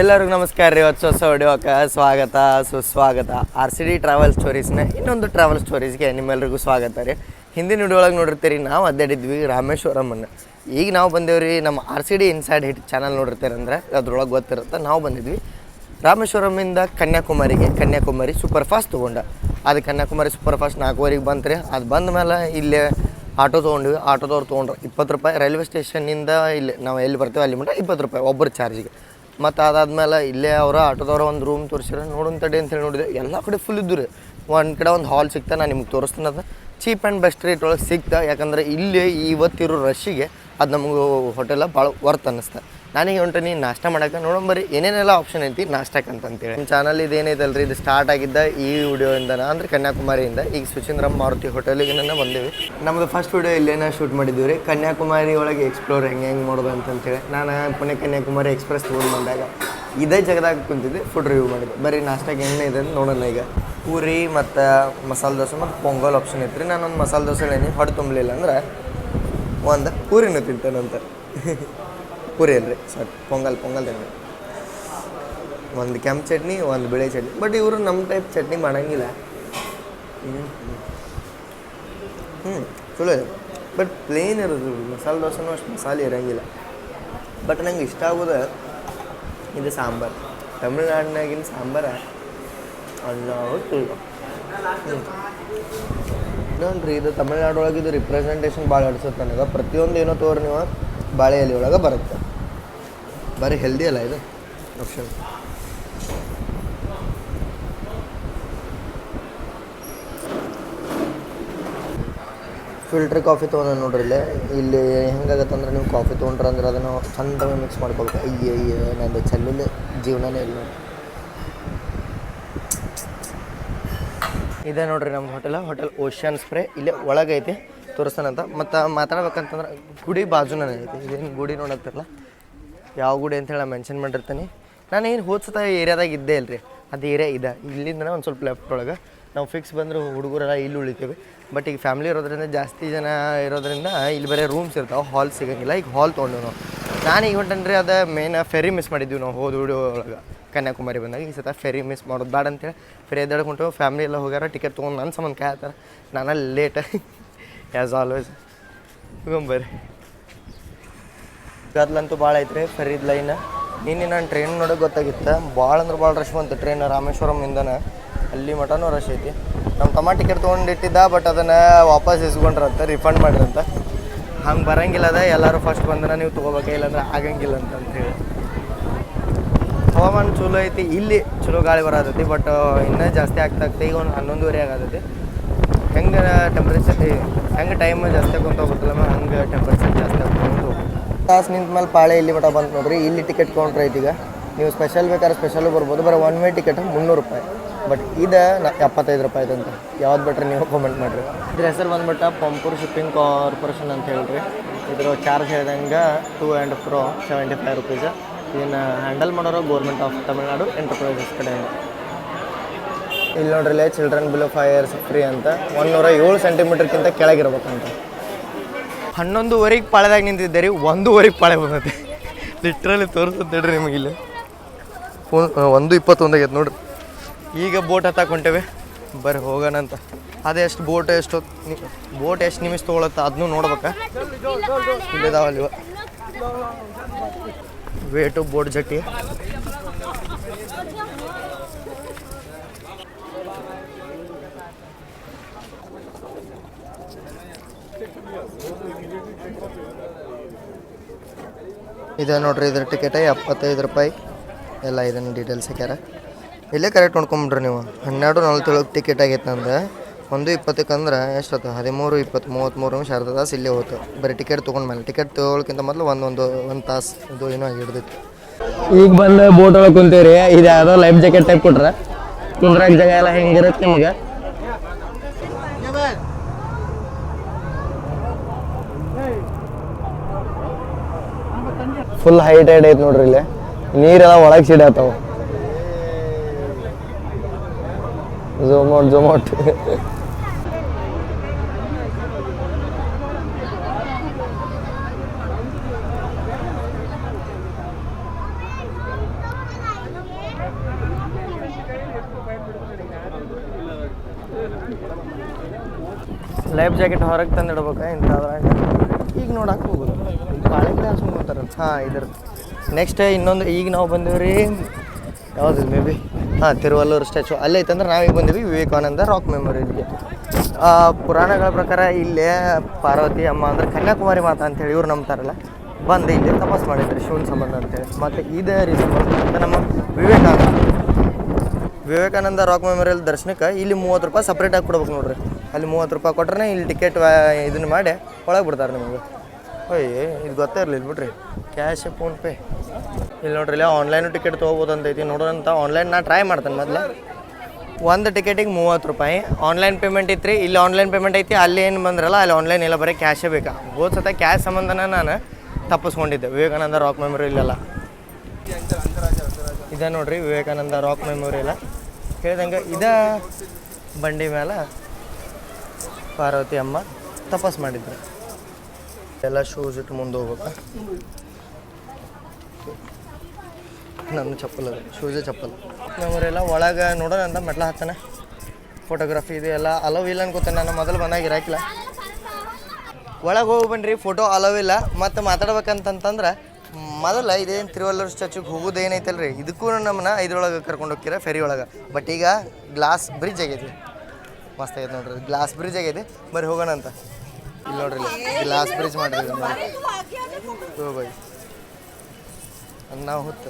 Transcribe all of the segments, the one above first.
ಎಲ್ಲರಿಗೂ ನಮಸ್ಕಾರ ರೀ. ಹೊಸ ಹೊಸ ಹೊಡಿಯೋಕೆ ಸ್ವಾಗತ, ಸುಸ್ವಾಗತ. ಆರ್ ಸಿ ಡಿ ಟ್ರಾವೆಲ್ ಸ್ಟೋರೀಸ್ನ ಇನ್ನೊಂದು ಟ್ರಾವೆಲ್ ಸ್ಟೋರೀಸ್ಗೆ ನಿಮ್ಮೆಲ್ಲರಿಗೂ ಸ್ವಾಗತ ರೀ. ಹಿಂದಿನ ವಿಡಿಯೋ ನೋಡಿರ್ತೀರಿ, ನಾವು ಅದ್ದಾಡಿದ್ವಿ ರಾಮೇಶ್ವರಮ್ಮನ ಈಗ ನಾವು ಬಂದೇವ್ರಿ ನಮ್ಮ R C D inside hit channel ನೋಡಿರ್ತೀರಂದ್ರೆ, ಅದ್ರೊಳಗೆ ಗೊತ್ತಿರುತ್ತೆ, ನಾವು ಬಂದಿದ್ವಿ ರಾಮೇಶ್ವರಮ್ಮಿಂದ ಕನ್ಯಾಕುಮಾರಿಗೆ. ಕನ್ಯಾಕುಮಾರಿ ಸೂಪರ್ ಫಾಸ್ಟ್ ತೊಗೊಂಡ. ಅದು ಕನ್ಯಾಕುಮಾರಿ ಸೂಪರ್ ಫಾಸ್ಟ್ ನಾಲ್ಕುವರೆಗೆ ಬಂತು ರೀ. ಅದು ಬಂದ ಮೇಲೆ ಇಲ್ಲೇ ಆಟೋ ತೊಗೊಂಡ್ವಿ. ಆಟೋದವ್ರು ತೊಗೊಂಡ್ರು. ಇಪ್ಪತ್ತು ರೂಪಾಯಿ ರೈಲ್ವೆ ಸ್ಟೇಷನ್ನಿಂದ ಇಲ್ಲಿ ನಾವು ಎಲ್ಲಿ ಬರ್ತೀವಿ ಅಲ್ಲಿ ಮಟ್ಟ ಇಪ್ಪತ್ತು ರೂಪಾಯಿ ಒಬ್ಬರು ಚಾರ್ಜಿಗೆ. ಮತ್ತು ಅದಾದ್ಮೇಲೆ ಇಲ್ಲೇ ಅವರ ಆಟೋದವ್ರ ಒಂದು ರೂಮ್ ತೋರಿಸಿರ ನೋಡೋಣ ತಡಿ ಅಂತೇಳಿ ನೋಡಿದೆ. ಎಲ್ಲ ಕಡೆ ಫುಲ್ ಇದ್ದು ರೀ. ಒಂದು ಕಡೆ ಒಂದು ಹಾಲ್ ಸಿಗ್ತಾ, ನಾನು ನಿಮ್ಗೆ ತೋರಿಸ್ತೀನಿ ಅದು. ಚೀಪ್ ಆ್ಯಂಡ್ ಬೆಸ್ಟ್ ರೇಟ್ ಒಳಗೆ ಸಿಗ್ತಾ, ಯಾಕಂದ್ರೆ ಇಲ್ಲಿ ಇವತ್ತಿರೋ ರಶ್ಶಿಗೆ ಅದು ನಮಗೂ ಹೋಟೆಲ ಭಾಳ ವರ್ತ್ ಅನ್ನಿಸ್ತಾ. ನಾನೀಗ ನೀನು ನಾಷ್ಟ ಮಾಡಕ್ಕೆ ನೋಡೋಂಬರಿ ಏನೇನೆಲ್ಲ ಆಪ್ಷನ್ ಐತಿ ನಾಷ್ಟಕ್ಕೆ ಅಂತಂತೇಳಿ. ನಿಮ್ಮ ಚಾನಲ್ ಇದೇನೈತಲ್ರಿ ಇದು ಸ್ಟಾರ್ಟ್ ಆಗಿದ್ದ ಈ ವಿಡಿಯೋಯಿಂದ ಅಂದ್ರೆ ಕನ್ಯಾಕುಮಾರಿಯಿಂದ. ಈಗ ಸುಚಿಂದ್ರಮ್ ಮಾರುತಿ ಹೋಟೆಲಿಗೆ ನನ್ನ ಬಂದೇವಿ. ನಮ್ಮದು ಫಸ್ಟ್ ವಿಡಿಯೋ ಇಲ್ಲೇನ ಶೂಟ್ ಮಾಡಿದ್ದೀವಿ ರೀ ಕನ್ಯಾಕುಮಾರಿ ಒಳಗೆ ಎಕ್ಸ್ಪ್ಲೋರ್ ಹೆಂಗೆ ಹೆಂಗೆ ಮಾಡೋದು ಅಂತಂತೇಳಿ. ನಾನು ಪುಣೆ ಕನ್ಯಾಕುಮಾರಿ ಎಕ್ಸ್ಪ್ರೆಸ್ ತೊಗೊಂಡು ಬಂದಾಗ ಇದೇ ಜಾಗದಾಗ ಕುಂತಿದ್ದೆ ಫುಡ್ ರಿವ್ಯೂ ಮಾಡಿದೆ ಬರೀ ನಾಷ್ಟಕ್ಕೆ ಹೆಂಗೆ ಇದೆ ಅಂತ ನೋಡೋಣ ಈಗ. ಪೂರಿ ಮತ್ತು ಮಸಾಲೆ ದೋಸೆ ಮತ್ತು ಪೊಂಗಲ್ ಆಪ್ಷನ್ ಐತ್ರಿ. ನಾನೊಂದು ಮಸಾಲೆ ದೋಸೆ ಏನಿ ಹೊಡೆ ತುಂಬಲಿಲ್ಲ ಅಂದ್ರೆ ಒಂದು ಪೂರಿನೂ ತಿಂತೇನಂತ. ಪೂರಿ ಅಲ್ರಿ. ಸರ್, ಪೊಂಗಲ್ ಪೊಂಗಲ್ ತಿಂದೆ ಒಂದು ಕೆಂಪು ಚಟ್ನಿ, ಒಂದು ಬಿಳಿ ಚಟ್ನಿ. ಬಟ್ ಇವರು ನಮ್ಮ ಟೈಪ್ ಚಟ್ನಿ ಮಾಡಂಗಿಲ್ಲ. ಹ್ಞೂ ಚಲೋ ಇದೆ. ಬಟ್ ಪ್ಲೇನ್ ಇರೋದು, ಮಸಾಲೆ ದೋಸೆನೂ ಅಷ್ಟು ಮಸಾಲೆ ಇರೋಂಗಿಲ್ಲ. ಬಟ್ ನಂಗೆ ಇಷ್ಟ ಆಗೋದು ಇದು ಸಾಂಬಾರು. ತಮಿಳ್ನಾಡಿನಾಗಿನ ಸಾಂಬಾರ ಅಲ್ಲ ಇನ್ನೊಂದು ಇನ್ನೊಂದು ಇದು ತಮಿಳ್ನಾಡು ಒಳಗೆ ಇದು ರಿಪ್ರೆಸೆಂಟೇಷನ್ ಭಾಳ ಅನ್ಸುತ್ತೆ ನನಗೆ. ಪ್ರತಿಯೊಂದು ಏನೋ ತೋರಿ ನೀವು. ಬಾಳೆ ಎಲೆ ಒಳಗೆ ಬರುತ್ತೆ. ಬರೀ ಹೆಲ್ದಿ ಅಲ್ಲ ಇದು? ಆಪ್ಷನ್ ಫಿಲ್ಟ್ರ್ ಕಾಫಿ ತೊಗೊಂಡು ನೋಡ್ರಿ ಇಲ್ಲಿ. ಇಲ್ಲಿ ಹೆಂಗಾಗತ್ತೆ ಅಂದ್ರೆ ನೀವು ಕಾಫಿ ತೊಗೊಂಡ್ರೆ ಅಂದ್ರೆ ಅದನ್ನು ಚಂದ ಮಿಕ್ಸ್ ಮಾಡ್ಕೊಬೇಕು ಅಯ್ಯ ಅಯ್ಯ, ನಂದು ಚೆಲ್ಲಿಲ್ಲ. ಜೀವನನೇ ಇಲ್ಲ. ಇದೆ ನೋಡ್ರಿ ನಮ್ಮ ಹೋಟೆಲ್ ಹೋಟೆಲ್ ಓಷನ್ ಸ್ಪ್ರೇ ಇಲ್ಲೇ ಒಳಗೈತಿ. ತೋರಿಸ್ತಾನಂತ ಮತ್ತು ಮಾತಾಡ್ಬೇಕಂತಂದ್ರೆ ಗುಡಿ ಬಾಜು ಐತಿ. ಇದೇನು ಗುಡಿ ನೋಡತ್ತಿರಲ್ಲ? ಯಾವ ಗುಡಿ ಅಂತೇಳಿ ಮೆನ್ಷನ್ ಮಾಡಿರ್ತೀನಿ. ನಾನು ಏನು ಹೋದ್ಸತ ಏರಿಯಾದಾಗ ಇದ್ದೇ ಇಲ್ರಿ. ಅದು ಏರಿಯಾ ಇದೆ. ಇಲ್ಲಿಂದನೇ ಒಂದು ಸ್ವಲ್ಪ ಲೆಫ್ಟ್ ಒಳಗೆ. ನಾವು ಫಿಕ್ಸ್ ಬಂದರೂ ಹುಡುಗರೆಲ್ಲ ಇಲ್ಲಿ ಉಳಿತೀವಿ. ಬಟ್ ಈಗ ಫ್ಯಾಮಿಲಿ ಇರೋದ್ರಿಂದ, ಜಾಸ್ತಿ ಜನ ಇರೋದ್ರಿಂದ ಇಲ್ಲಿ ಬರೀ ರೂಮ್ಸ್ ಇರ್ತಾವೆ. ಹಾಲ್ ಸಿಗೋಂಗಿಲ್ಲ. ಈಗ ಹಾಲ್ ತೊಗೊಂಡು ನಾವು. ನಾನು ಈಗ ಹೊಂಟನ್ರಿ ಅದು ಮೇನ್ ಫೆರಿ ಮಿಸ್ ಮಾಡಿದ್ವಿ ನಾವು ಹೋದ ಹುಡುಗ ಒಳಗೆ. ಕನ್ಯಾಕುಮಾರಿ ಬಂದಾಗ ಈ ಸತ ಫೆರಿ ಮಿಸ್ ಮಾಡೋದು ಬೇಡ ಅಂತೇಳಿ ಫೆರಿ ಎದ್ದಾಡ್ಕೊಂಡು ಫ್ಯಾಮಿಲಿ ಎಲ್ಲ ಹೋಗ್ಯಾರ ಟಿಕೆಟ್ ತೊಗೊಂಡು ನನ್ನ ಸಂಬಂಧ ಕಾಯ್ತಾರೆ. ನಾನು ಲೇಟ್ ಆ್ಯಸ್ ಆಲ್ವೇಸ್ ಹೋಗಂಬರ್ರಿ ಗದ್ಲಂತೂ ಭಾಳ ಐತ್ರಿ, ಫರೀದ್ ಲೈನ್. ನಿನ್ನೆ ನಾನು ಟ್ರೈನ್ ನೋಡೋಕೆ ಗೊತ್ತಾಗಿತ್ತು. ಭಾಳ ಅಂದ್ರೆ ಭಾಳ ರಶ್ ಬಂತು ಟ್ರೈನ್ ರಾಮೇಶ್ವರಮಿಂದನ ಅಲ್ಲಿ ಮಟನೂ ರಶ್ ಐತಿ. ನಮ್ಮ ತಮ್ಮ ಟಿಕೆಟ್ ತೊಗೊಂಡಿಟ್ಟಿದ್ದ ಬಟ್ ಅದನ್ನು ವಾಪಸ್ ಇಸ್ಕೊಂಡ್ರಂತ ರಿಫಂಡ್ ಮಾಡಿರಂತ. ಹಂಗೆ ಬರಂಗಿಲ್ಲ ಅದ, ಎಲ್ಲರೂ ಫಸ್ಟ್ ಬಂದನ, ನೀವು ತೊಗೋಬೇಕ, ಇಲ್ಲಾಂದ್ರೆ ಆಗಂಗಿಲ್ಲ ಅಂತ ಹೇಳಿ ಹವಾಮಾನ ಚಲೋ ಐತಿ, ಇಲ್ಲಿ ಚಲೋ ಗಾಳಿ ಬರತೈತಿ ಬಟ್ ಇನ್ನೂ ಜಾಸ್ತಿ ಆಗ್ತಾ ಆಗ್ತಾ ಈಗ ಒಂದು ಹನ್ನೊಂದುವರೆ ಆಗತೈತಿ. ಹೆಂಗೆ ಟೆಂಪ್ರೇಚರ್ ಹೆಂಗೆ ಟೈಮ್ ಜಾಸ್ತಿ ಆಗೋಂತ ಹೋಗುತ್ತಲ್ಲ ಹಂಗೆ ಟೆಂಪ್ರೇಚರ್ ಜಾಸ್ತಿ ಆಗ್ಕೊಂಡು ತಾಸು ನಿಂತ ಮೇಲೆ ಪಾಳೆ ಇಲ್ಲಿ ಮಟ ಬಂತು ನೋಡ್ರಿ. ಇಲ್ಲಿ ಟಿಕೆಟ್ ಕೌಂಟ್ರ್ ಐತಿ ಈಗ. ನೀವು ಸ್ಪೆಷಲ್ ಬೇಕಾದ್ರೆ ಸ್ಪೆಷಲ್ ಬರ್ಬೋದು. ಬರೋ ಒನ್ ವೇ ಟಿಕೆಟ್ ಮುನ್ನೂರು ರೂಪಾಯಿ. ಬಟ್ ಇದು ನ ಎಪ್ಪತ್ತೈದು ರೂಪಾಯಿ ಅಂತ. ಯಾವ್ದು ಬಿಟ್ರೆ ನೀವು ಕಮೆಂಟ್ ಮಾಡಿರಿ. ಇದ್ರ ಹೆಸರು ಬಂದ್ಬಿಟ್ಟು ಪಂಪೂರ್ ಶಿಪ್ಪಿಂಗ್ ಕಾರ್ಪೊರೇಷನ್ ಅಂತ ಹೇಳ್ರಿ. ಇದ್ರ ಚಾರ್ಜ್ ಹೇಳ್ದಂಗೆ two and pro seventy five rupees ಇದನ್ನು ಹ್ಯಾಂಡಲ್ ಮಾಡೋರು ಗೌರ್ಮೆಂಟ್ ಆಫ್ ತಮಿಳ್ನಾಡು ಎಂಟರ್ಪ್ರೈಸಸ್ ಕಡೆಯಿಂದ ಇಲ್ಲಿ ನೋಡ್ರಿ ಇಲ್ಲೇ children below five years free ಅಂತ. ಒಂದೂರ ಏಳು ಸೆಂಟಿಮೀಟರ್ಗಿಂತ ಕೆಳಗಿರ್ಬೇಕಂತ. ಹನ್ನೊಂದುವರೆಗೆ ಪಾಳೆದಾಗ ನಿಂತಿದ್ದೆ ರೀ ಒಂದೂವರೆಗೆ ಪಾಳೆ ಬಂದೈತೆ. ಲಿಟ್ರಲಿ ತೋರಿಸುತ್ತೆ ನಿಮಗೆ ಇಲ್ಲಿ. ಒಂದು ಇಪ್ಪತ್ತೊಂದಾಗೈತೆ ನೋಡ್ರಿ. ಈಗ ಬೋಟ್ ಹತ್ತಾಕ್ ಹೊಂಟೇವೆ ಬರ್ರಿ ಹೋಗೋಣ ಅಂತ. ಅದೇ ಎಷ್ಟು ಬೋಟ್ ಎಷ್ಟು ಬೋಟ್ ಎಷ್ಟು ನಿಮಿಷ ತೊಗೊಳತ್ತ ಅದನ್ನೂ ನೋಡ್ಬೇಕಾ. ಇಲ್ಲಿದಾವಲ್ವ ವೇಟು ಬೋಟ್ ಜಟ್ಟಿ. ಇದೆ ನೋಡ್ರಿ ಇದ್ರ ಟಿಕೆಟ್ ಎಪ್ಪತ್ತೈದು ರೂಪಾಯಿ. ಎಲ್ಲ ಇದನ್ನು ಡೀಟೇಲ್ಸ್ ಹಾಕ್ಯಾರ. ಇಲ್ಲೇ ಕರೆಕ್ಟ್ ನೋಡ್ಕೊಂಬಿಡ್ರಿ ನೀವು. ಹನ್ನೆರಡು ನಲ್ವತ್ತೇಳಕ್ಕೆ ಟಿಕೆಟ್ ಆಗೈತೆ ನಂದು. ಒಂದು ಇಪ್ಪತ್ತಕ್ಕೆ ಅಂದ್ರೆ ಎಷ್ಟೊತ್ತು? ಹದಿಮೂರು, ಇಪ್ಪತ್ತು ಮೂವತ್ತ್ಮೂರು ನಿಮಿಷ ಅರ್ಧ ತಾಸು ಇಲ್ಲೇ ಹೋಯ್ತು. ಬರೀ ಟಿಕೆಟ್ ತೊಗೊಂಡ್ಮೇಲೆ ಟಿಕೆಟ್ ತೊಗೊಳಕ್ಕಿಂತ ಮೊದಲು ಒಂದೊಂದು ಒಂದು ತಾಸು ಇದು ಏನೋ ಹಿಡ್ದಿತ್ತು. ಈಗ ಬಂದು ಬೋಟ್ ಒಳಗೆ ಕುಂತೀವಿ ರೀ ಇದು ಯಾವುದೋ ಲೈಫ್ ಜಾಕೆಟ್ ಟೈಪ್ ಕೊಟ್ರೆ. ಕುಂದ್ರಾಗ ಜಾಗ ಎಲ್ಲ ಹೆಂಗಿರುತ್ತೆ ನಿಮ್ಗೆ? ಫುಲ್ ಹೈ ಟೈಡ್ ಐತೆ ನೋಡ್ರಿ ಇಲ್ಲಿ. ನೀರೆಲ್ಲ ಒಳಗೆ ಸಿಡಾತಾವ ಝೋಮೋಟ್ ಝೋಮೋಟ್ ಲೈಫ್ ಜಾಕೆಟ್ ಹೊರಗೆ ತಂದಿಡ್ಬೇಕಾ? ಇಂಥದ್ರಾಗ? ಈಗ ನೋಡಕ್ಕೆ ಹೋಗೋದು ಕಾಳಿಂದ ಹಾಂ ಇದ್ರದ್ದು ನೆಕ್ಸ್ಟ್ ಇನ್ನೊಂದು, ಈಗ ನಾವು ಬಂದೀವಿ ಯಾವುದು ಮೇ ಬಿ ಹಾಂ, ತಿರುವಲ್ಲೂರು ಸ್ಟ್ಯಾಚು ಅಲ್ಲೇ ಐತಂದ್ರೆ ನಾವೀಗ ಬಂದೀವಿ, ವಿವೇಕಾನಂದ ರಾಕ್ ಮೆಮೋರಿಯಲ್ಗೆ ಪುರಾಣಗಳ ಪ್ರಕಾರ ಇಲ್ಲೇ ಪಾರ್ವತಿ, ಅಮ್ಮ ಅಂದ್ರೆ ಕನ್ಯಾಕುಮಾರಿ ಮಾತಾ ಅಂತೇಳಿ ಇವ್ರು ನಂಬ್ತಾರಲ್ಲ, ಬಂದು ಇಲ್ಲಿ ತಪಾಸ್ ಮಾಡಿದ್ರಿ ಶಿವನ ಸಂಬಂಧ ಅಂತೇಳಿ ಮತ್ತು ಇದೇ ರೀಸನ್ ಅಂತ ನಮ್ಮ ವಿವೇಕಾನಂದ. ವಿವೇಕಾನಂದ ರಾಕ್ ಮೆಮೋರಿಯಲ್ ದರ್ಶನಕ್ಕೆ ಇಲ್ಲಿ ಮೂವತ್ತು ರೂಪಾಯಿ ಸಪ್ರೇಟಾಗಿ ಕೊಡ್ಬೇಕು ನೋಡ್ರಿ. ಅಲ್ಲಿ ಮೂವತ್ತು ರೂಪಾಯಿ ಕೊಟ್ರೆ ಇಲ್ಲಿ ಟಿಕೆಟ್ ಇದನ್ನು ಮಾಡಿ, ಒಳಗೆ ಬಿಡ್ತಾರೆ ನಿಮಗೆ. ಅಯ್ಯ ಇದು ಗೊತ್ತೇ ಇರಲಿಲ್ಲ ಬಿಡ್ರಿ. ಕ್ಯಾಶ್ ಫೋನ್ಪೇ ಇಲ್ಲಿ ನೋಡ್ರಿ, ಇಲ್ಲ ಆನ್ಲೈನು ಟಿಕೆಟ್ ತೊಗೋಬೋದು ಅಂತ ಐತಿ. ನೋಡೋಣಂತ ಆನ್ಲೈನ್ ನಾ ಟ್ರೈ ಮಾಡ್ತೇನೆ ಮೊದಲು. ಒಂದು ಟಿಕೆಟಿಗೆ ಮೂವತ್ತು ರೂಪಾಯಿ. ಆನ್ಲೈನ್ ಪೇಮೆಂಟ್ ಇತ್ತು ರೀ ಇಲ್ಲಿ ಆನ್ಲೈನ್ ಪೇಮೆಂಟ್ ಐತಿ. ಅಲ್ಲಿ ಏನು ಬಂದ್ರಲ್ಲ, ಅಲ್ಲಿ ಆನ್ಲೈನ್ ಇಲ್ಲ, ಬರೀ ಕ್ಯಾಶೇ ಬೇಕಾ? ಹೋದ ಸತ ಕ್ಯಾಶ್ ಸಂಬಂಧನ ನಾನು ತಪ್ಪಿಸ್ಕೊಂಡಿದ್ದೆ. ವಿವೇಕಾನಂದ ರಾಕ್ ಮೆಮೊರಿ ಇಲ್ಲಲ್ಲ. ಇದ ನೋಡ್ರಿ, ವಿವೇಕಾನಂದ ರಾಕ್ ಮೆಮೊರಿ ಇಲ್ಲ ಹೇಳ್ದಂಗೆ ಇದ ಬಂಡಿ ಮೇಲೆ ಪಾರ್ವತಿ ಅಮ್ಮ ತಪಸ್ ಮಾಡಿದ್ರು. ಎಲ್ಲ ಶೂಸ್ ಇಟ್ಟು ಮುಂದೆ ಹೋಗ್ಬೇಕು. ನನ್ನ ಚಪ್ಪಲ್ ಅದು ಶೂಸೇ ಚಪ್ಪಲ್. ನಮ್ಮವರೆಲ್ಲ ಒಳಗೆ ನೋಡೋಣ ಅಂತ ಮೆಟ್ಲ ಹತ್ತಾನೆ. ಫೋಟೋಗ್ರಫಿ ಇದು ಎಲ್ಲ ಅಲವ್ ಇಲ್ಲ ಅನ್ಕೋತೇನೆ ನಾನು, ಮೊದಲು ಬಂದಾಗ ಇರಾಕಿಲ್ಲ. ಒಳಗೆ ಹೋಗಿ ಬನ್ನಿರಿ ಫೋಟೋ ಅಲವ್ ಇಲ್ಲ. ಮತ್ತು ಮಾತಾಡ್ಬೇಕಂತಂತಂದ್ರೆ, ಮೊದಲ ಇದೇನು ತಿರುವಲ್ಲೂರು ಸ್ಟ್ಯಾಚುಗೆ ಹೋಗೋದು ಏನೈತಲ್ಲ ರೀ ಇದಕ್ಕೂ ನಮ್ಮನ್ನ ಇದ್ರೊಳಗೆ ಕರ್ಕೊಂಡು ಹೋಗ್ತೀರ ಫೆರಿ ಒಳಗೆ? ಬಟ್ ಈಗ ಗ್ಲಾಸ್ ಬ್ರಿಡ್ಜ್ ಆಗೈತಿ ಮಸ್ತ್ ಆಗೈತೆ ನೋಡ್ರಿ ಗ್ಲಾಸ್ ಬ್ರಿಡ್ಜ್ ಆಗೈತಿ ಬರೀ ಹೋಗೋಣ ಅಂತ. ಇಲ್ಲಿ ನೋಡ್ರಿ ಗ್ಲಾಸ್ ಬ್ರಿಡ್ಜ್ ಮಾಡ್ರಿ ನೋಡಿ. ಬೈ ನಾವು ಹೊತ್ತ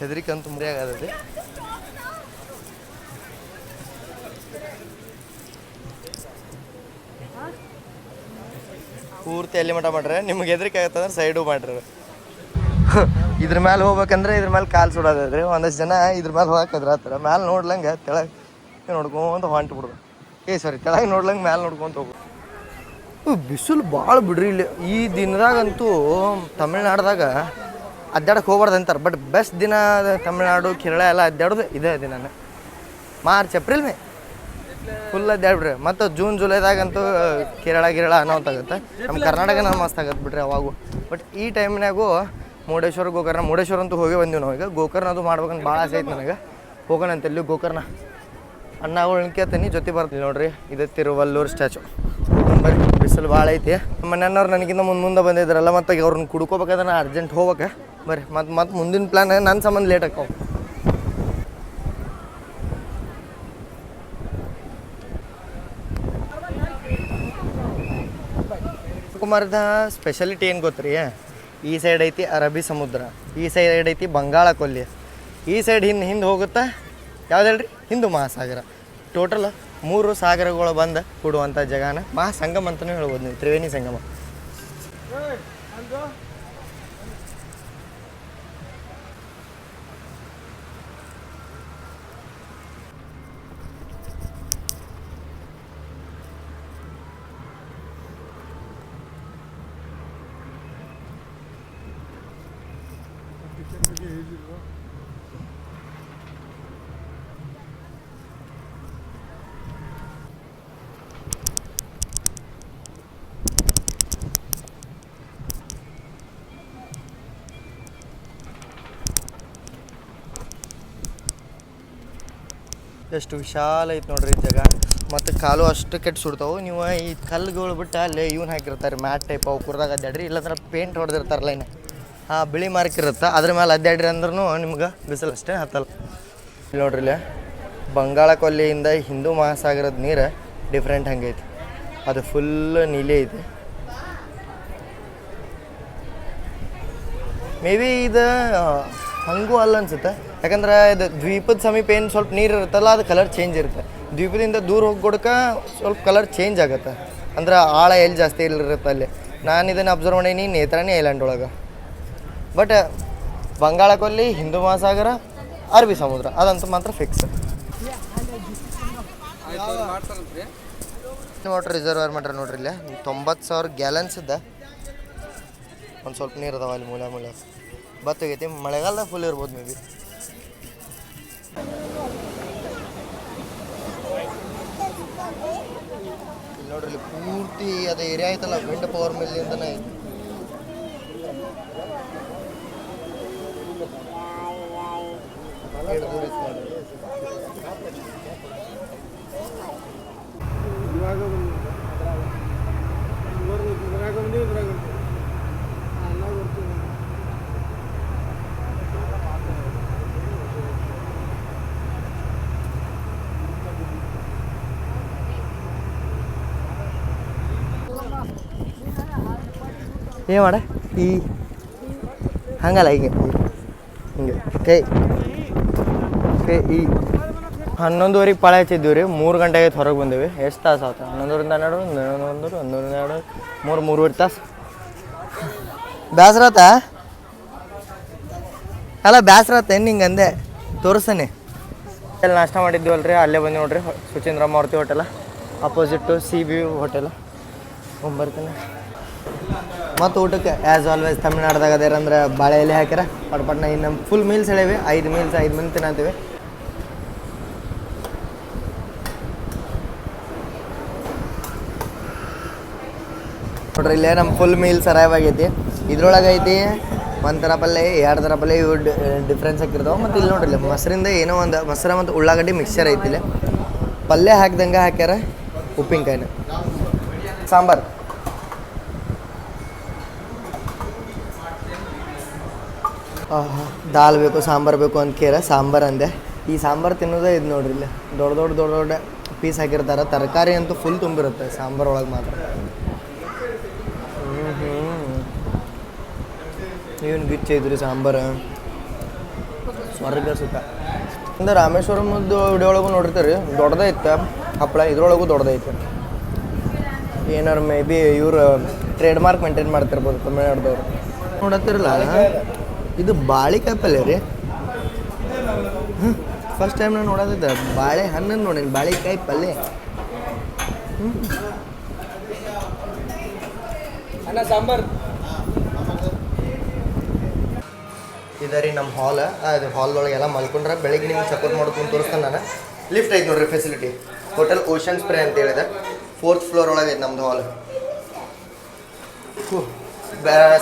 ಹೆದರಿಕೆ ಅಂತ ಮುರಿ ಆಗತೈತಿ ಪೂರ್ತಿ ಎಲ್ಲಿ ಮಠ ಮಾಡ್ರೆ. ನಿಮ್ಗೆ ಹೆದರಿಕೆ ಆಗತ್ತಂದ್ರೆ ಸೈಡು ಮಾಡ್ರಿ. ಇದ್ರ ಮೇಲೆ ಹೋಗ್ಬೇಕಂದ್ರೆ ಇದ್ರ ಮೇಲೆ ಕಾಲು ಸುಡೋದ್ರಿ ಒಂದಷ್ಟು ಜನ ಇದ್ರ ಮೇಲೆ ಹೋಗಕ್ಕೆ ಮ್ಯಾಲ ಮ್ಯಾಲೆ ನೋಡ್ಲಂಗೆ ತೆಳಗೆ ನೋಡ್ಕೊಂತ ಹೊಂಟು ಬಿಡ್ಬೇಕು ಏ ಸಾರಿ ತೆಳಗ್ ನೋಡ್ಲಂಗೆ ಮ್ಯಾಲೆ ನೋಡ್ಕೊಂತ ಹೋಗು ಬಿಸಿಲು ಭಾಳ ಬಿಡ್ರಿ ಇಲ್ಲಿ. ಈ ದಿನದಾಗಂತೂ ತಮಿಳ್ನಾಡ್ದಾಗ ಅಡ್ಡಾಡಕ್ಕೆ ಹೋಗ್ಬಾರ್ದು ಅಂತಾರೆ. ಬಟ್ ಬೆಸ್ಟ್ ದಿನ ತಮಿಳ್ನಾಡು, ಕೇರಳ ಎಲ್ಲ ಅಡ್ಡಾಡೋದು ಇದೇ ದಿನನೇ. ಮಾರ್ಚ್ ಏಪ್ರಿಲ್ ಮೇ ಫುಲ್ ಅಡ್ಡಾಡ್ಬಿಡ್ರಿ. ಮತ್ತು ಜೂನ್ ಜುಲೈದಾಗಂತೂ ಕೇರಳ, ಗಿರಳ ಆಗುತ್ತೆ. ನಮ್ಮ ಕರ್ನಾಟಕನ ಮಸ್ತ್ ಆಗತ್ತೆ ಬಿಡ್ರಿ ಅವಾಗೂ. ಬಟ್ ಈ ಟೈಮ್ನಾಗೂ ಮುರುಡೇಶ್ವರ, ಗೋಕರ್ಣ, ಮುರುಡೇಶ್ವರ ಅಂತೂ ಹೋಗಿ ಬಂದೀವಿ ನಾವು ಈಗ. ಗೋಕರ್ಣ ಅದು ಮಾಡ್ಬೇಕಂತ ಭಾಳ ಆಸೆ ಐತೆ ನನಗೆ. ಹೋಗೋಣ ಅಂತ ಎಲ್ಲಿ? ಗೋಕರ್ಣ. ಅಣ್ಣಗಳು ಕೇಳ್ತೀನಿ. ಜೊತೆ ಬರ್ತೀನಿ ನೋಡ್ರಿ. ಇದು ತಿರುವಲ್ಲೂರು ಸ್ಟ್ಯಾಚು ಬರ್ರಿ ಬಿಸಿಲು ಭಾಳ ಐತಿ. ಮನೆಯವ್ರು ನನಗಿಂತ ಮುಂದೆ ಮುಂದೆ ಬಂದಿದ್ರಲ್ಲ ಮತ್ತು ಅವ್ರನ್ನ ಕುಡ್ಕೋಬೇಕಾದ್ರೆ ನಾ ಅರ್ಜೆಂಟ್ ಹೋಗ್ಬೇಕು. ಬರ್ರಿ ಮತ್ತು, ಮತ್ತೆ ಮುಂದಿನ ಪ್ಲ್ಯಾನ್ ನನ್ನ ಸಂಬಂಧ ಲೇಟ್ ಆಕಾವು ಕುಮಾರದ ಸ್ಪೆಷಾಲಿಟಿ ಏನು ಗೊತ್ತ್ರಿ? ಈ ಸೈಡ್ ಐತಿ ಅರಬ್ಬಿ ಸಮುದ್ರ, ಈ ಸೈಡ್ ಐತಿ ಬಂಗಾಳ ಕೊಲ್ಲಿ. ಈ ಸೈಡ್ ಹಿಂದೆ ಹಿಂದೆ ಹೋಗುತ್ತಾ? ಯಾವ್ದು ಹೇಳ್ರಿ? ಹಿಂದೂ ಮಹಾಸಾಗರ. ಟೋಟಲ್ ಮೂರು ಸಾಗರಗಳು ಬಂದು ಕೂಡುವಂಥ ಜಗನ ಮಹಾಸಂಗಮ ಅಂತಲೂ ಹೇಳ್ಬೋದು ನೀವು ತ್ರಿವೇಣಿ ಸಂಗಮ. ಎಷ್ಟು ವಿಶಾಲ ಐತೆ ನೋಡ್ರಿ ಈ ಜಾಗ. ಮತ್ತು ಕಾಲು ಅಷ್ಟು ಕೆಟ್ಟು ಸುಡ್ತಾವೆ. ನೀವು ಈ ಕಲ್ಲುಗಳು ಬಿಟ್ಟು ಅಲ್ಲೇ ಇವ್ನ ಹಾಕಿರ್ತಾರೆ. ಮ್ಯಾಟ್ ಟೈಪ್ ಅವು ಕುರ್ದಾಗ ಅಡ್ಡಾಡ್ರಿ ಇಲ್ಲಾಂದ್ರೆ ಪೇಂಟ್ ಹೊಡೆದಿರ್ತಾರಲ್ಲ ಇನ್ನು. ಆ ಬಿಳಿ ಮಾರ್ಕ್ ಇರುತ್ತೆ? ಅದ್ರ ಮೇಲೆ ಅಡ್ಡಾಡ್ರಿ ಅಂದ್ರೂ ನಿಮ್ಗೆ ಬಿಸಿಲು ಅಷ್ಟೇ ಹತ್ತಲ್ಲ. ಇಲ್ಲಿ ನೋಡ್ರಿ ಇಲ್ಲಿ. ಬಂಗಾಳ ಕೊಲ್ಲಿಯಿಂದ ಹಿಂದೂ ಮಹಾಸಾಗರದ ನೀರು ಡಿಫ್ರೆಂಟ್ ಹಂಗೈತಿ ಅದು ಫುಲ್ ನೀಲಿ ಐತಿ. ಮೇ ಬಿ ಇದು ಹಂಗೂ ಅಲ್ಲ ಅನ್ಸುತ್ತೆ? ಯಾಕಂದ್ರೆ ಇದು ದ್ವೀಪದ ಸಮೀಪ ಏನು ಸ್ವಲ್ಪ ನೀರು ಇರುತ್ತಲ್ಲ, ಅದು ಕಲರ್ ಚೇಂಜ್ ಇರುತ್ತೆ. ದ್ವೀಪದಿಂದ ದೂರ ಹೋಗ್ಕೊಡಕ ಸ್ವಲ್ಪ ಕಲರ್ ಚೇಂಜ್ ಆಗುತ್ತೆ. ಅಂದ್ರೆ ಆಳ ಎಲ್ಲಿ ಜಾಸ್ತಿ ಇಲ್ಲಿರುತ್ತೆ ಅಲ್ಲಿ. ನಾನು ಇದನ್ನು ಅಬ್ಸರ್ವ್ ಮಾಡೀನಿ ನೇತ್ರಾಣಿ ಐಲ್ಯಾಂಡ್ ಒಳಗೆ. ಬಟ್ ಬಂಗಾಳ ಕೊಲ್ಲಿ ಹಿಂದೂ ಮಹಾಸಾಗರ ಅರಬಿ ಸಮುದ್ರ. ಅದಂತೂ ಮಾತ್ರ ಫಿಕ್ಸ್ ವಾಟರ್ ರಿಸರ್ವರ್ ಮಾಡ್ರಿ ನೋಡ್ರಿ ಇಲ್ಲಿ. ತೊಂಬತ್ತು ಸಾವಿರ ಗ್ಯಾಲನ್ಸ್ ಇದ್ದ ಒಂದು ಸ್ವಲ್ಪ ನೀರು ಅದಾವ ಅಲ್ಲಿ ಮೂಲ ಮೂಲ. ಬತ್ತೋಗೈತಿ ಮಳೆಗಾಲದಾಗ ಫುಲ್ ಇರ್ಬೋದು ಮೇ ಬಿ ನೋಡ್ರಿ ಪೂರ್ತಿ ಅದೇ ಏರಿಯಾ ಐತಲ್ಲ ವಿಂಡ್ ಪವರ್ ಮಿಲ್ ಇಂದ ಇವಾಗ ಬಂದಿದೆ ಇವಾಗ ಬಂದಿದೆ ಏನು ಮಾಡ? ಈ ಹಂಗಲ್ಲ, ಹಿಂಗೆ ಹಿಂಗೆ ಕೈ ಕೈ ಈ ಹನ್ನೊಂದುವರೆಗೆ ಪಾಳೆ ಹಚ್ಚಿದ್ದೀವಿ ರೀ ಮೂರು ಗಂಟೆಗೆ ಹೊರಗೆ ಬಂದೇವಿ. ಎಷ್ಟು ತಾಸು ಆಯ್ತು ಹನ್ನೊಂದರಿಂದ ಹನ್ನೆರಡು ಹನ್ನೊಂದು ಒಂದು ಹನ್ನೊಂದರಿಂದ ಎರಡು ಮೂರು, ಮೂರುವರೆ ತಾಸು. ಬೇಸರ ಆತಾ? ಅಲ್ಲ ಬೇಸರ ಆತ, ಏನು ಹಿಂಗೆ ಅಂದೆ? ತೋರಿಸ್ತಾನೆ ಅಲ್ಲಿ ನಾಷ್ಟ ಮಾಡಿದ್ದೀವಲ್ರಿ, ಅಲ್ಲೇ ಬಂದು ನೋಡ್ರಿ Suchindra Maruti hotel. Opposite C B hotel ಹೋಗ್ಬರ್ತೀನಿ ಮತ್ತು ಊಟಕ್ಕೆ ಆ್ಯಸ್ ಆಲ್ವೇಸ್ ತಮಿಳ್ನಾಡ್ದಾಗ ಅದೇರಂದ್ರೆ ಬಾಳೆ ಎಲೆ ಹಾಕ್ಯಾರ. ಪಟ್ಪಟ್ನ ಇನ್ನು ಫುಲ್ ಮೀಲ್ಸ್ ಹೇಳಿವಿ. ಐದು ಮೀಲ್ಸ್ ಐದು ಮೀಲ್ ತಿನ್ನಂತೀವಿ ನೋಡ್ರಿ, ಇಲ್ಲೇ ನಮ್ಮ ಫುಲ್ ಮೀಲ್ಸ್ ಅರೈವ್ ಆಗೈತಿ. ಇದ್ರೊಳಗೆ ಐತಿ ಒಂದು ಥರ ಪಲ್ಯ, ಎರಡು ಥರ ಪಲ್ಯ, ಇವು ಡಿಫ್ರೆನ್ಸ್ ಹಾಕಿರ್ತಾವೆ ಮತ್ತು ಇಲ್ಲಿ ನೋಡ್ರಿ ಮೊಸರಿಂದ ಏನೋ ಒಂದು ಮೊಸರ ಮತ್ತು ಉಳ್ಳಾಗಡ್ಡಿ ಮಿಕ್ಸರ್ ಐತಿ ಇಲ್ಲಿ. ಪಲ್ಯ ಹಾಕ್ದಂಗೆ ಹಾಕ್ಯಾರ ಉಪ್ಪಿನಕಾಯಿನ. ಸಾಂಬಾರು. ದಾಲ್ ಬೇಕು, ಸಾಂಬಾರು ಬೇಕು ಅಂತ ಕೇರ ಸಾಂಬಾರು ಅಂದೆ. ಈ ಸಾಂಬಾರು ತಿನ್ನೋದೇ ಇದು ನೋಡ್ರಿ ಇಲ್ಲಿ. ದೊಡ್ಡ ದೊಡ್ಡ ದೊಡ್ಡ ದೊಡ್ಡ ಪೀಸ್ ಹಾಕಿರ್ತಾರೆ. ತರಕಾರಿ ಅಂತೂ ಫುಲ್ ತುಂಬಿರುತ್ತೆ ಸಾಂಬಾರು ಒಳಗೆ ಮಾತ್ರ. ಏನು ಗಿಚ್ಚ ಇದ್ರಿ ಸಾಂಬಾರು? ಸ್ವರ್ಗ ಸುಖ. ಅಂದ್ರೆ ರಾಮೇಶ್ವರಮದ್ದು ಒಳಗೂ ನೋಡಿರ್ತೀರಿ ಇತ್ತು ಹಪ್ಪಳ? ಇದ್ರೊಳಗೂ ದೊಡ್ಡದೈತೆ ಏನಾರು ಮೇ ಬಿ ಇವರು ಟ್ರೇಡ್ ಮಾರ್ಕ್ ಮೇಂಟೈನ್ ಮಾಡ್ತಿರ್ಬೋದು ತಮಿಳ್ನಾಡ್ದವ್ರು. ನೋಡತ್ತಿರಲ್ಲ? ಇದು ಬಾಳೆಕಾಯಿ ಪಲ್ಯ ರೀ. ಹ್ಞೂ ಫಸ್ಟ್ ಟೈಮ್ ನಾನು ನೋಡೋದಿದ್ದೆ ಬಾಳೆ ಹಣ್ಣನ್ನು ನೋಡೀನಿ ಬಾಳೆಕಾಯಿ ಪಲ್ಯ ಅನ್ನ ಸಾಂಬಾರ್. ಇದರಿ ನಮ್ಮ ಹಾಲ್ ಅದು ಹಾಲ್ ಒಳಗೆ ಎಲ್ಲ ಮಲ್ಕೊಂಡ್ರೆ ಬೆಳಿಗ್ಗೆ ನಿಮ್ಗೆ ಸಪೋರ್ಟ್ ಮಾಡ್ಕೊಂಡು ತೋರಿಸ್ತಾನೆ ನಾನು. ಲಿಫ್ಟ್ ಐತೆ ನೋಡ್ರಿ ಫೆಸಿಲಿಟಿ ಹೋಟೆಲ್ ಓಷನ್ ಸ್ಪ್ರೇ ಅಂತ ಹೇಳಿದೆ. ಫೋರ್ತ್ ಫ್ಲೋರ್ ಒಳಗೆ ಐತೆ ನಮ್ದು ಹಾಲ್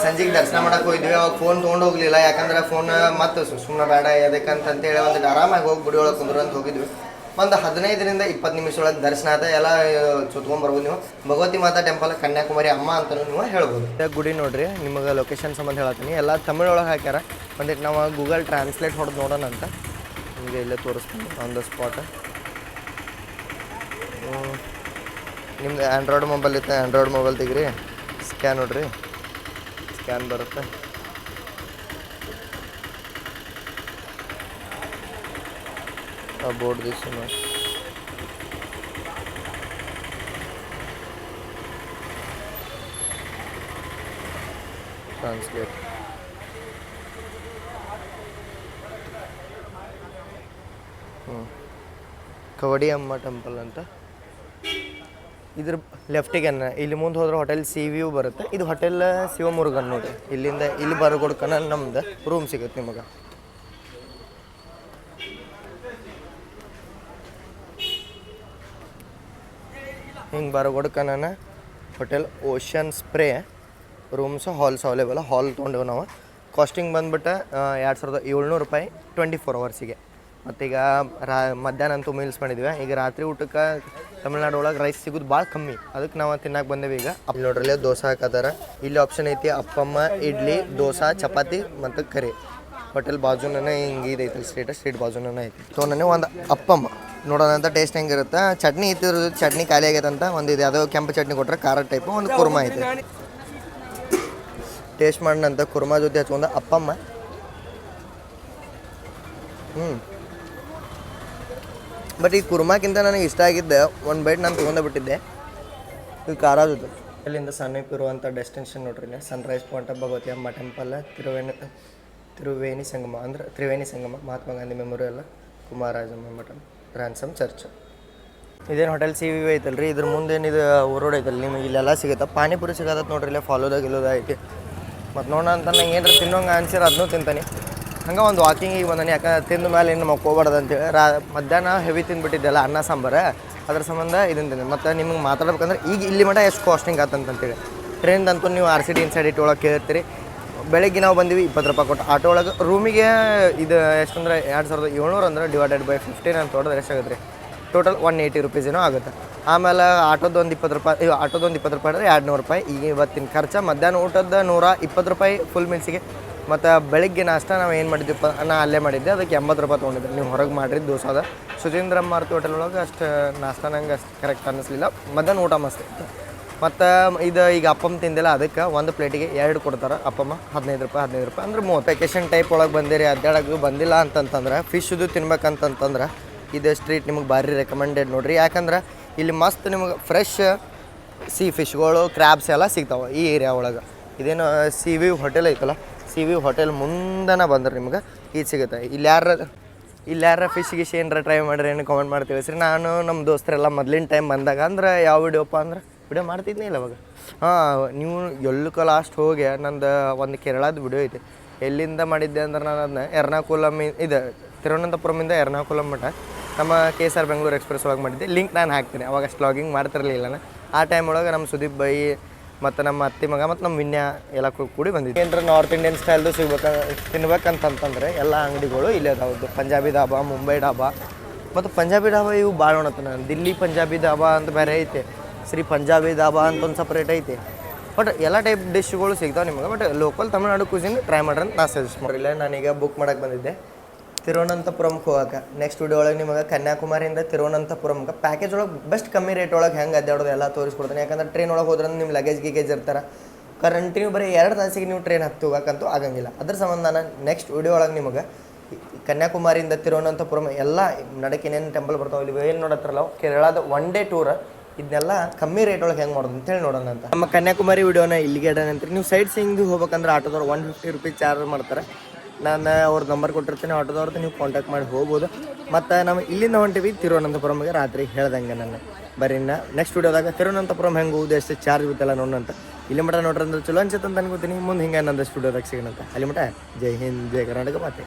ಸಂಜೆಗೆ ದರ್ಶನ ಮಾಡಕ್ಕೆ ಹೋಗಿದ್ವಿ. ಅವಾಗ ಫೋನ್ ತೊಗೊಂಡು ಹೋಗ್ಲಿಲ್ಲ. ಯಾಕಂದ್ರೆ ಫೋನ್ ಮತ್ತೆ ಸುಮ್ಮನೆ ಬೇಡ ಅಂತೇಳಿ ಒಂದು ಆರಾಮಾಗಿ ಹೋಗಿ ಗುಡಿ ಒಳಗೆ ಕುಂದ್ರು ಅಂತ ಹೋಗಿದ್ವಿ. ಒಂದು ಹದಿನೈದರಿಂದ ಇಪ್ಪತ್ತು ನಿಮಿಷ ಒಳಗೆ ದರ್ಶನ ಆದ ಎಲ್ಲ ಸುತ್ಕೊಂಡ್ ಬರ್ಬೋದು ನೀವು. ಭಗವತಿ ಮಾತಾ ಟೆಂಪಲ್ ಕನ್ಯಾಕುಮಾರಿ ಅಮ್ಮ ಅಂತಲೂ ನೀವು ಹೇಳ್ಬೋದು. ಗುಡಿ ನೋಡ್ರಿ, ನಿಮಗೆ ಲೊಕೇಶನ್ ಸಂಬಂಧ ಹೇಳತ್ತೀನಿ. ಎಲ್ಲ ತಮಿಳ್ ಒಳಗೆ ಹಾಕ್ಯಾರ. ಒಂದಿಟ್ಟು ನಾವು ಗೂಗಲ್ ಟ್ರಾನ್ಸ್ಲೇಟ್ ಹೊಡೆದು ನೋಡೋಣ ಅಂತ. ನಿಮಗೆ ಇಲ್ಲೇ ತೋರಿಸ್ತೀನಿ ಆನ್ ದ ಸ್ಪಾಟ್ ನಿಮ್ದು ಆ್ಯಂಡ್ರಾಯ್ಡ್ ಮೊಬೈಲ್ ಇತ್ತು? ಆ್ಯಂಡ್ರಾಯ್ಡ್ ಮೊಬೈಲ್ ತೆಗ್ರಿ. ಸ್ಕ್ಯಾನ್ ನೋಡ್ರಿ. ಸ್ಕ್ಯಾನ್ ಬರುತ್ತೆ ಬೋರ್ಡ್ ದಿಸ್ ಟ್ರಾನ್ಸ್ಲೇಟ್ ಹ್ಞೂ ಕವಡಿ ಅಮ್ಮ ಟೆಂಪಲ್ ಅಂತ ಇದ್ರ ಲೆಫ್ಟಿಗೆ ಇಲ್ಲಿ ಮುಂದೆ ಹೋದ್ರೆ ಹೋಟೆಲ್ ಸಿ ವ್ಯೂ ಬರುತ್ತೆ. ಇದು ಹೋಟೆಲ್ ಶಿವಮುರುಗನ್ ನೋಡಿ. ಇಲ್ಲಿಂದ ಇಲ್ಲಿ ಬರಗೊಡ್ಕನ ನಮ್ದು ರೂಮ್ ಸಿಗುತ್ತೆ ನಿಮಗೆ. ಹಿಂಗೆ ಬರಗೊಡ್ಕನ hotel ocean spray rooms halls available hall ತೊಗೊಂಡೇವೆ ನಾವು. ಕಾಸ್ಟಿಂಗ್ ಬಂದ್ಬಿಟ್ಟು ಎರಡು ಸಾವಿರದ ಏಳ್ನೂರು ರೂಪಾಯಿ ಟ್ವೆಂಟಿ ಫೋರ್ ಅವರ್ಸಿಗೆ ಮತ್ತೀಗ ರಾ, ಮಧ್ಯಾಹ್ನ ಅಂತೂ ಮೀಲ್ಸ್ ಮಾಡಿದ್ವಿ. ಈಗ ರಾತ್ರಿ ಊಟಕ್ಕೆ ತಮಿಳ್ನಾಡು ಒಳಗೆ ರೈಸ್ ಸಿಗೋದು ಭಾಳ ಕಮ್ಮಿ. ಅದಕ್ಕೆ ನಾವು ತಿನ್ನಕ್ಕೆ ಬಂದೇವಿ ಈಗ. ಇಲ್ಲಿ ನೋಡ್ರಲ್ಲೇ ದೋಸೆ ಹಾಕತ್ತಾರ ಇಲ್ಲಿ ಆಪ್ಷನ್ ಐತಿ ಅಪ್ಪಮ್ಮ, ಇಡ್ಲಿ, ದೋಸೆ, ಚಪಾತಿ ಮತ್ತು ಕರಿ. ಹೋಟೆಲ್ ಬಾಜುನೇ ಹಿಂಗೆ ಇದೈತಿ ಸ್ಟ್ರೀಟ್ ಸ್ಟ್ರೀಟ್ ಬಾಜುನೇ ಐತಿ ಸೊ ನನಗೆ ಒಂದು ಅಪ್ಪಮ್ಮ. ನೋಡೋಣ ಅಂತ ಟೇಸ್ಟ್ ಹೆಂಗಿರುತ್ತೆ ಚಟ್ನಿ ಇತ್ತಿದ್ರ ಚಟ್ನಿ ಖಾಲಿ ಅಂತ ಒಂದು ಇದೆ. ಯಾವುದೋ ಕೆಂಪು ಚಟ್ನಿ ಕೊಟ್ಟರೆ ಖಾರ ಟೈಪು ಒಂದು ಕುರ್ಮಾ ಐತೆ ಟೇಸ್ಟ್ ಮಾಡೋಣಂತ ಕುರ್ಮಾ ಜೊತೆ ಹಚ್ಕೊಂಡು ಅಪ್ಪಮ್ಮ. ಹ್ಞೂ ಬಟ್ ಈ ಕುರ್ಮಾಕ್ಕಿಂತ ನನಗೆ ಇಷ್ಟ ಆಗಿದ್ದೆ. ಒಂದು ಬೈಟ್ ನಾನು ತೊಗೊಂಡೇ ಬಿಟ್ಟಿದ್ದೆ. ಇದು ಖಾರ ಜೊತೆ ಇಲ್ಲಿಂದ ಸಣ್ಣಕ್ಕೆ ಇರುವಂಥ ಡೆಸ್ಟಿನೇಷನ್ ನೋಡ್ರಿ ಸನ್ರೈಸ್ ಪಾಯಿಂಟ್ ಭಗವತಿ ಅಮ್ಮ ಟೆಂಪಲ್ ತಿರುವೇಣಿ ತಿರುವೇಣಿ ಸಂಗಮ ಅಂದ್ರೆ ತ್ರಿವೇಣಿ ಸಂಗಮ ಮಹಾತ್ಮ ಗಾಂಧಿ ಮೆಮೋರಿಯಲ್ ಕುಮಾರಾಜಮ್ಮ ಮಠಮ್ ರ್ಯಾನ್ಸಮ್ ಚರ್ಚ್ ಇದೇನು ಹೋಟೆಲ್ ಸಿ ವಿ ಐತಲ್ರಿ? ಇದ್ರ ಮುಂದೆ ಏನಿದು ರೋಡ್ ಐತಲ್ಲ ನಿಮಗೆ? ಇಲ್ಲೆಲ್ಲ ಸಿಗುತ್ತೆ? ಪಾನಿಪುರಿ ಸಿಗತ್ತೆ ನೋಡ್ರಿ ಇಲ್ಲೇ ಫಾಲೋದಾಗ ಇಲ್ಲೋದ ಐತಿ ಮತ್ತು ನೋಡೋಣ ಅಂತ ನಂಗೆ ಏನಾರ ತಿನ್ನೋಂಗೆ ಅನ್ಸಿರ ಅದನ್ನೂ ತಿಂತಾನೆ. ಹಂಗೆ ಒಂದು ವಾಕಿಂಗಿಗೆ ಬಂದಾನೆ, ಯಾಕಂದ್ರೆ ತಿಂದ ಮೇಲೆ ಇನ್ನು ಮಕ್ಕೋಬಾರ್ದು ಅಂತೇಳಿ. ರಾ, ಮಧ್ಯಾಹ್ನ ಹೆವಿ ತಿಂದ್ಬಿಟ್ಟಿದ್ದೆಲ್ಲ ಅನ್ನ, ಸಾಂಬಾರು. ಅದ್ರ ಸಂಬಂಧ ಇದನ್ನು ಮತ್ತು ನಿಮ್ಗೆ ಮಾತಾಡ್ಬೇಕಂದ್ರೆ ಈಗ ಇಲ್ಲಿ ಮಟ್ಟ ಎಷ್ಟು ಕಾಸ್ಟಿಂಗ್ ಆತಂತಂತೇಳಿ ಟ್ರೈನ್ ಅಂತೂ ನೀವು ಆರ್ ಸಿ ಡಿ ಇನ್ಸೈಡ್ ಇಟ್ಟು ಒಳಗೆ ಕೇಳ್ತೀರಿ ಬೆಳಗ್ಗೆ ನಾವು ಬಂದಿವಿ, ಇಪ್ಪತ್ತು ರೂಪಾಯಿ ಕೊಟ್ಟು. ಆಟೋ ಒಳಗೆ ರೂಮಿಗೆ ಇದು ಎಷ್ಟಂದ್ರೆ ಎರಡು ಸಾವಿರದ ಏಳ್ನೂರು ಅಂದ್ರೆ ಡಿವೈಡೆಡ್ ಬೈ ಫಿಫ್ಟೀನ್ ಅಂತ ಹೊಡೆದ್ರೆ ಎಷ್ಟಾಗುತ್ತೆ ರೀ? ಟೋಟಲ್ ಒನ್ ಏಯ್ಟಿ ರುಪೀಸ್ ಏನೋ ಆಗುತ್ತೆ. ಆಮೇಲೆ ಆಟೋದು ಒಂದು ಇಪ್ಪತ್ತು ರೂಪಾಯಿ ಆಟೋದು ಒಂದು ಇಪ್ಪತ್ತು ರೂಪಾಯಿ ಆದರೆ ಎರಡು ನೂರು ರೂಪಾಯಿ. ಈಗ ಇವತ್ತಿನ ಖರ್ಚು ಮಧ್ಯಾಹ್ನ ಊಟದ ನೂರ ಇಪ್ಪತ್ತು ರೂಪಾಯಿ ಫುಲ್ ಮೀಲ್ಸಿಗೆ ಮತ್ತು ಬೆಳಗ್ಗೆ ನಾಷ್ಟ ನಾವು ಏನು ಮಾಡಿದ್ವಿಪ್ಪ, ನಾ ಅಲ್ಲೇ ಮಾಡಿದ್ದೆ, ಅದಕ್ಕೆ ಎಂಬತ್ತು ರೂಪಾಯಿ ತೊಗೊಂಡಿದ್ದೆ. ನೀವು ಹೊರಗೆ ಮಾಡಿರಿ ದೋಸಾದ ಸುಧೀಂದ್ರ ಮಾರುತಿ ಹೋಟೆಲ್ ಒಳಗೆ ಅಷ್ಟು ನಾಷ್ಟ ನಂಗೆ ಅಷ್ಟು ಕರೆಕ್ಟ್ ಅನ್ನಿಸ್ಲಿಲ್ಲ. ಮಧ್ಯಾಹ್ನ ಊಟ ಮಸ್ತ್. ಮತ್ತು ಇದು ಈಗ ಅಪ್ಪಮ್ಮ ತಿಂದಿಲ್ಲ, ಅದಕ್ಕೆ ಒಂದು ಪ್ಲೇಟಿಗೆ ಎರಡು ಕೊಡ್ತಾರೆ ಅಪ್ಪಮ್ಮ. ಹದಿನೈದು ರೂಪಾಯಿ ಹದಿನೈದು ರೂಪಾಯಿ. ಅಂದ್ರೆ ಮೂವತ್ತು ವೆಕೇಷನ್ ಟೈಪ್ ಒಳಗೆ ಬಂದಿರಿ ಅಡ್ಡಾಡೋದು ಬಂದಿಲ್ಲ ಅಂತಂತಂದ್ರೆ ಫಿಶ್ದು ತಿನ್ಬೇಕಂತಂತಂದ್ರೆ ಇದು ಸ್ಟ್ರೀಟ್ ನಿಮಗೆ ಭಾರಿ ರೆಕಮೆಂಡೆಡ್ ನೋಡಿರಿ. ಯಾಕಂದ್ರೆ ಇಲ್ಲಿ ಮಸ್ತ್ ನಿಮಗೆ ಫ್ರೆಶ್ ಸೀ ಫಿಶ್ಗಳು ಕ್ರ್ಯಾಬ್ಸ್ ಎಲ್ಲ ಸಿಗ್ತಾವೆ ಈ ಏರಿಯಾ ಒಳಗೆ. ಇದೇನು ಸಿ ವಿ ಹೋಟೆಲ್ ಐತಲ್ಲ ಸಿ ವಿ ಹೋಟೆಲ್ ಮುಂದನ ಬಂದ್ರೆ ನಿಮ್ಗೆ ಇದು ಸಿಗುತ್ತೆ. ಇಲ್ಲಿ ಯಾರ ಇಲ್ಲಿ ಯಾರ ಫಿಶ್ ಗಿಶ್ ಏನಾರ ಟ್ರೈ ಮಾಡ್ರಿ ಏನು ಕಮೆಂಟ್ ಮಾಡ್ತೀವಿ ಸರಿ. ನಾನು ನಮ್ಮ ದೋಸ್ತರೆಲ್ಲ ಮೊದ್ಲಿನ ಟೈಮ್ ಬಂದಾಗ ಅಂದ್ರೆ ಯಾವ ವಿಡಿಯೋಪ್ಪ ಅಂದ್ರೆ ವಿಡಿಯೋ ಮಾಡ್ತಿದ್ನೇ ಇಲ್ಲ ಅವಾಗ. ಹಾಂ, ನೀವು ಎಲ್ಲಕ್ಕ ಲಾಸ್ಟ್ ಹೋಗಿ ನಂದು ಒಂದು ಕೇರಳದ ವಿಡಿಯೋ ಐತೆ. ಎಲ್ಲಿಂದ ಮಾಡಿದ್ದೆ ಅಂದ್ರೆ ನಾನು ಅದನ್ನ ಎರ್ನಾಕುಲಮ್ ಇದು ತಿರುವನಂತಪುರಮಿಂದ ಎರ್ನಾಕುಲಂ ಮಠ. ನಮ್ಮ K S R Bengaluru express ಒಳಗೆ ಮಾಡಿದ್ದೆ. ಲಿಂಕ್ ನಾನು ಹಾಕ್ತೀನಿ. ಅವಾಗ ಅಷ್ಟು ಲಾಗಿಂಗ್ ಮಾಡ್ತಿರಲಿಲ್ಲ ಆ ಟೈಮ್ ಒಳಗೆ ನಮ್ಮ ಸುದೀಪ್ ಬೈ ಮತ್ತು ನಮ್ಮ ಅತ್ತಿ ಮಗ ಮತ್ತು ನಮ್ಮ ವಿನ್ಯಾ ಎಲ್ಲ ಕೂಡಿ ಬಂದಿದ್ದೆ ಏನಾರ ನಾರ್ತ್ ಇಂಡಿಯನ್ ಸ್ಟೈಲ್ದು ಸಿಗ್ಬೇಕ ತಿನ್ಬೇಕಂತಂತಂದ್ರೆ ಎಲ್ಲ ಅಂಗಡಿಗಳು ಇಲ್ಲೇ ಅದಾವದ್ದು ಪಂಜಾಬಿ ಡಾಬಾ ಮುಂಬೈ ಡಾಬಾ ಮತ್ತು ಪಂಜಾಬಿ ಢಾಬಾ ಇವು ಭಾಳ ನೋಡತ್ತ ನಾನು ದಿಲ್ಲಿ ಪಂಜಾಬಿ ಧಾಬಾ ಅಂತ ಬೇರೆ ಐತೆ. ಶ್ರೀ ಪಂಜಾಬಿ ಧಾಬಾ ಅಂತ ಒಂದು ಸಪ್ರೇಟ್ ಐತಿ. ಬಟ್ ಎಲ್ಲ ಟೈಪ್ ಡಿಶ್ಗಳು ಸಿಗ್ತಾವೆ ನಿಮಗೆ. But local Tamil Nadu cuisine try ಮಾಡ್ರಿ ಅಂತ ನಾನು ಸಜೆಸ್ಟ್ ಮಾಡಿಲ್ಲ ನಾನೀಗ ಬುಕ್ ಮಾಡೋಕ್ಕೆ ಬಂದಿದ್ದೆ. ತಿರುವನಂತಪುರಂಗೆ ಹೋಗಕ್ಕೆ ನೆಕ್ಸ್ಟ್ ವಿಡಿಯೋ ಒಳಗೆ ನಿಮಗೆ ಕನ್ಯಾಕುಮಾರಿಯಿಂದ ತಿರುವನಂತಪುರಂಗೆ ಪ್ಯಾಕೇಜ್ ಒಳಗೆ ಬೆಸ್ಟ್ ಕಮ್ಮಿ ರೇಟ್ ಒಳಗೆ ಹೆಂಗೆ ಅದ್ಯಾಡೋದು ಎಲ್ಲ ತೋರಿಸ್ಕೊಡ್ತೀನಿ. ಯಾಕಂದ್ರೆ ಟ್ರೈನ್ ಒಳಗೆ ಹೋದ್ರೆ ನಿಮ್ಮ ಲಗೇಜ್ ಗಿಗೇಜ್ ಇರ್ತಾರೆ. ಕಂಟಿನ್ಯೂ ಬರೀ ಎರಡು ತಾಸಿಗೆ ನೀವು ಟ್ರೈನ್ ಹತ್ತಿ ಹೋಗಕ್ಕಂತೂ ಆಗಂಗಿಲ್ಲ. ಅದ್ರ ಸಂಬಂಧ ನಾನು ನೆಕ್ಸ್ಟ್ ವಿಡಿಯೋ ಒಳಗೆ ನಿಮಗೆ ಕನ್ಯಾಕುಮಾರಿಯಿಂದ ತಿರುವನಂತಪುರಂ ಎಲ್ಲ ನಡಕಿನೇನು ಟೆಂಪಲ್ ಬರ್ತಾವೆ ಇಲ್ಲಿ ಏನು ನೋಡತ್ತಾರಲ್ಲ ಕೇರಳದ ಒನ್ ಡೇ ಟೂರ್ ಇದನ್ನೆಲ್ಲ ಕಮ್ಮಿ ರೇಟ್ ಒಳಗೆ ಹೆಂಗೆ ಮಾಡೋದು ಅಂತೇಳಿ ನೋಡೋಣ ಅಂತ. ನಮ್ಮ ಕನ್ಯಾಕುಮಾರಿ ವಿಡಿಯೋನ ಇಲ್ಲಿಗೆ ಇಡೋಣ ನೀವು ಸೈಡ್ ಸೀಯಿಂಗ್ ಹೋಗ್ಬೇಕಂದ್ರೆ ಆಟೋದವ್ರು ಒನ್ ಫಿಫ್ಟಿ ರುಪೀಸ್ ಚಾರ್ಜ್ ಮಾಡ್ತಾರೆ. ನಾನು ಅವ್ರ ನಂಬರ್ ಕೊಟ್ಟಿರ್ತೀನಿ ಆಟೋದವ್ರದ್ದು ನೀವು ಕಾಂಟ್ಯಾಕ್ಟ್ ಮಾಡಿ ಹೋಗ್ಬೋದು. ಮತ್ತು ನಾವು ಇಲ್ಲಿಂದ ಹೊಂಟಿವಿ ತಿರುವನಂತಪುರಮ್ಗೆ ರಾತ್ರಿ ಹೇಳ್ದಂಗೆ ನಾನು ಬರೀ ನೆಕ್ಸ್ಟ್ ವೀಡಿಯೋದಾಗ ತಿರುವನಂತಪುರಂ ಹೆಂಗೆ ಹೋಗುದು ಎಷ್ಟು ಚಾರ್ಜ್ ಬಿತ್ತಲ್ಲ ನೋಡೋಣ ಇಲ್ಲಿ ಮಟ ನೋಡ್ರಿ ಅಂದ್ರೆ ಚಲೋ ಅನ್ಸುತ್ತೆ ಅಂತ ಅನ್ಕೋತೀನಿ. ಮುಂದೆ ಹಿಂಗೆ ನಂದಷ್ಟು ಸ್ಟುಡಿಯೋದಾಗ ಸಿಗೋಣಂತ ಅಲ್ಲಿ ಮಟ ಜೈ ಹಿಂದ್, ಜೈ ಕರ್ನಾಟಕ ಮಾತೆ.